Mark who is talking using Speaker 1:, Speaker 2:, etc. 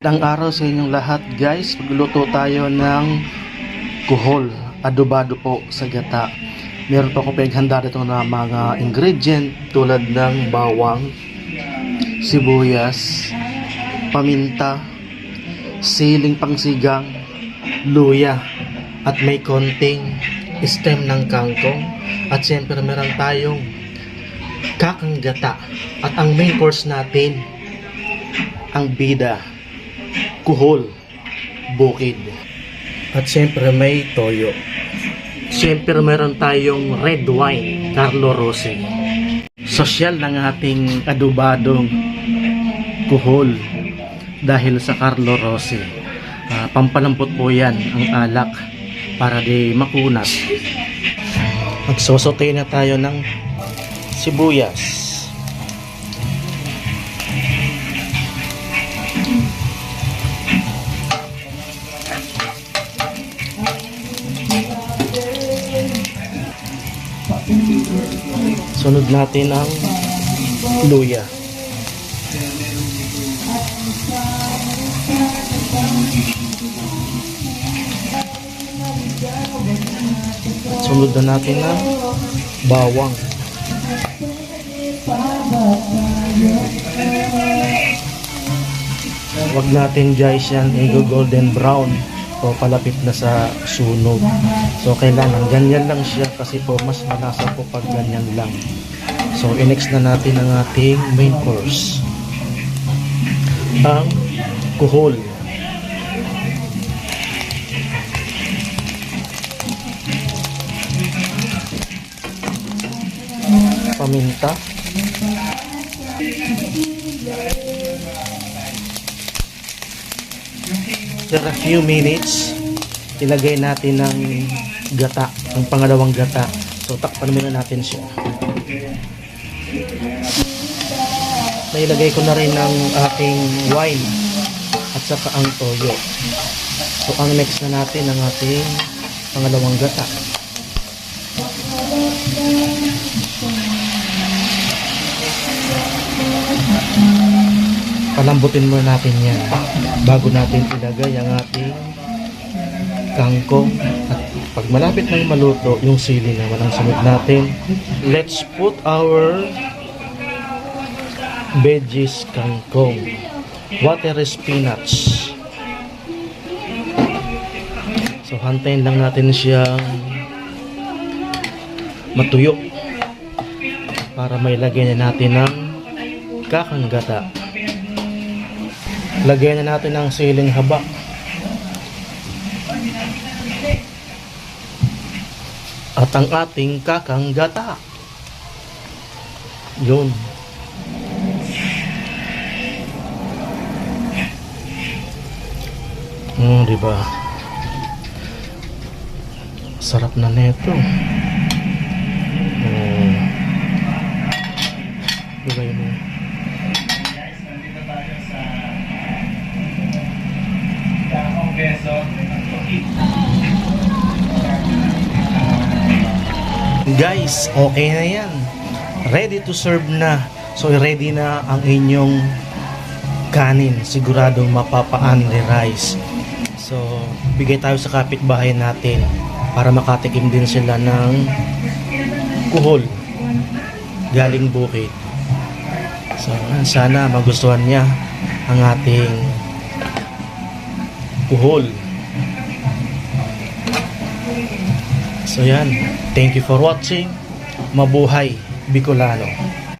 Speaker 1: Ang araw sa inyong lahat guys, magluluto tayo ng kuhol, adobado po sa gata. Meron pa ako pinaghanda dito na mga ingredient tulad ng bawang, sibuyas, paminta, siling pangsigang, luya, at may konting stem ng kangkong. At siyempre meron tayong kakang gata. At ang main course natin, ang bida kuhol, bukid. At siyempre may toyo. Siyempre meron tayong red wine, Carlo Rossi. Sosyal ng ating adobadong kuhol dahil sa Carlo Rossi. Ah, pampalambot po yan ang alak para di makunat. Magsosote na tayo ng sibuyas. Sunod natin ang luya. Sunod na natin ang bawang. Huwag natin guys yan i-golden brown o palapit na sa sunog. So kailangan ganyan lang siya kasi po mas malasa po pag ganyan lang. So i-next na natin ang ating main course. Ang kuhol. Paminta. After a few minutes, ilagay natin ng gata, ang pangalawang gata. So, takpan muna natin siya. Nailagay ko na rin ng aking wine at saka ang toyo. So, ang next na natin ang ating pangalawang gata. Palambutin muna natin yan. Bago natin ilagay ang ating kangkong. At pag malapit nang maluto yung sili na walang sunod natin let's put our veggies kangkong. Water spinach so hantayin lang natin siyang matuyo para may lagyan na natin ng kakanggata lagyan na natin ng siling haba at ang ating kakanggata yun Hmm, di ba? Sarap na neto. Guys, okay na yan. Ready to serve na. So, ready na ang inyong kanin. Siguradong mapapa-only rice. So, bigay tayo sa kapitbahay natin para makatikim din sila ng kuhol galing bukid. So, sana magustuhan niya ang ating kuhol. So yan, thank you for watching. Mabuhay Bicolano.